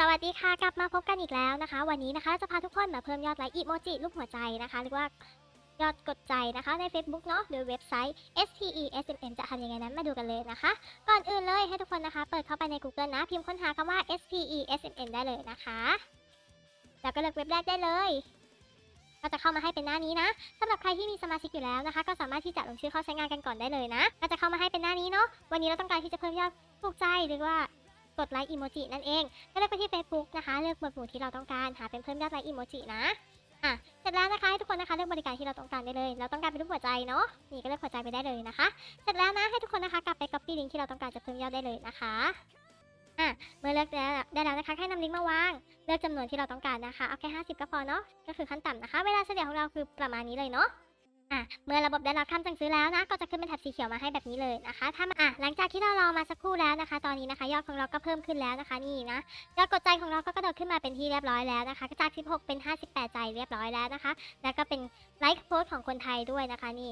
สวัสดีค่ะ กลับมาพบกันอีกแล้วนะคะ วันนี้นะคะจะพาทุกคนมาเพิ่มยอดไลค์อีโมจิรูปหัวใจนะคะหรือว่ายอดกดใจนะคะใน Facebook เนาะหรือเว็บไซต์ SPESMM จะทำยังไงนั้นมาดูกันเลยนะคะ ก่อนอื่นเลยให้ทุกคนนะคะ เปิดเข้าไปใน Google นะ พิมพ์ค้นหาคำว่า SPESMM ได้เลยนะคะ แล้วก็เลือกเว็บแรกได้เลย ก็จะเข้ามาให้เป็นหน้านี้นะสำหรับใครที่มีสมาชิกอยู่แล้วนะคะ ก็สามารถที่จะลงชื่อเข้าใช้งานกันก่อนได้เลยนะ ก็จะเข้ามาให้เป็นหน้านี้เนาะวันนี้เราต้องการที่จะเพิ่มยอดถูกใจหรือว่า กดไลค์อีโมจินั่นเองก็เลือกไปที่ Facebook นะคะ เลือกหมวดหมู่ที่เราต้องการหาเป็นเพิ่มยอดไลค์อีโมจินะอะเสร็จแล้วนะคะให้ทุกคนนะคะเลือกบริการที่เราต้องการได้เลย เราต้องการเป็นรูปหัวใจเนาะนี่ก็เลือกหัวใจไปได้เลยนะคะ เสร็จแล้วนะให้ทุกคนนะคะกลับไป copy ลิงก์ที่เราต้องการจะเพิ่มยอดได้เลยนะคะอะเมื่อเลือกแล้วได้แล้วนะคะให้นำลิงก์มาวาง เลือกจำนวนที่เราต้องการนะคะเอาแค่50 ก็พอเนาะก็คือขั้นต่ำนะคะ เวลาเฉลี่ยของเราคือประมาณนี้เลยเนาะ อะเมื่อระบบได้รับคำสั่งซื้อแล้วนะ ก็จะขึ้นเป็นแถบสีเขียวมาให้แบบนี้เลยนะคะ ถ้าอะหลังจากที่เรารอมาสักครู่แล้วนะคะ ตอนนี้นะคะ ยอดของเราก็เพิ่มขึ้นแล้วนะคะ นี่นะยอดกดใจของเราก็กระโดดขึ้นมาเป็นที่เรียบร้อยแล้วนะคะจาก 16 เป็น 58 ใจเรียบร้อยแล้วนะคะ แล้วก็เป็นไลค์โพสของคนไทยด้วยนะคะนี่